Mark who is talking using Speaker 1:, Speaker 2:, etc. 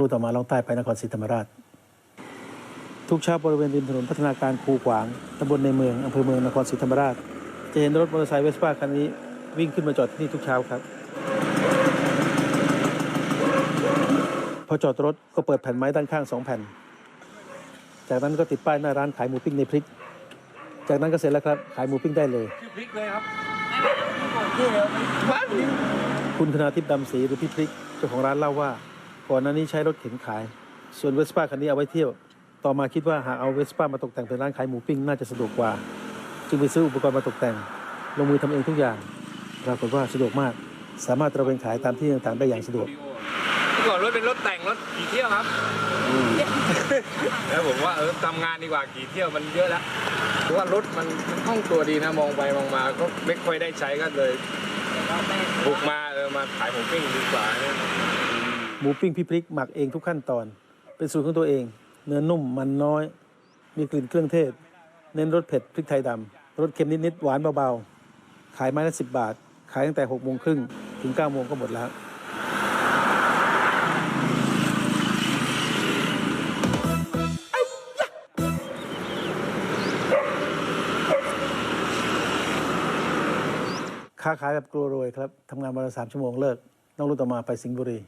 Speaker 1: รูต่อมาล่องใต้ไปนครศรีธรรมราช ทุกเช้าบริเวณริมถนนพัฒนาการคูขวางตำบลในเมืองอำเภอเมืองนครศรีธรรมราช จะเห็นรถมอเตอร์ไซค์เวสป้าคันนี้วิ่งขึ้นมาจอดที่นี่ทุกเช้าครับ พอจอดรถก็เปิดแผ่นไม้ด้านข้างสองแผ่น จากนั้นก็ติดป้ายหน้าร้านขายหมูปิ้งในพริก จากนั้นก็เสร็จแล้วครับขายหมูปิ้งได้เลย
Speaker 2: ชื่อพริกเลยครับ
Speaker 1: คุณธนาทิพย์ดำศรีหรือพี่พริกเจ้าของร้านเล่าว่า ก่อนหน้านี้ใช้รถเข็นขาย ส่วนเวสป้าคันนี้เอาไว้เที่ยว ต่อมาคิดว่าหากเอาเวสป้ามาตกแต่งเป็นร้านขายหมูปิ้งน่าจะสะดวกกว่า จึงไปซื้ออุปกรณ์มาตกแต่ง ลงมือทำเองทุกอย่าง ปรากฏว่าสะดวกมาก สามารถตระเวนขายตามที่ต่างๆได้อย่างสะดวก
Speaker 2: เมื่อก่อนรถเป็นรถแต่งรถกี่เที่ยวครับ แล้วผมว่าเออทำงานดีกว่ากี่เที่ยวมันเยอะแล้วเพราะว่ารถมันมันคล่องตัวดีนะมองไปมองมาก็ไม่ค่อยได้ใช้ก็เลยบุกมาเออมาขายหมูปิ้งดีกว่าเนี่ย
Speaker 1: หมูปิ้งพี่พริกหมักเองทุกขั้นตอน เป็นสูตรของตัวเอง เนื้อนุ่มมันน้อย มีกลิ่นเครื่องเทศ เน้นรสเผ็ดพริกไทยดำรสเค็มนิดๆหวานเบาๆ ขายไม้ละสิบบาท ขายตั้งแต่หกโมงครึ่งถึงเก้าโมงก็หมดแล้วค้าขายแบบกลัวรวยครับทำงานวันละสามชั่วโมงเลิก น้องรุ่นต่อมาไปสิงห์บุรี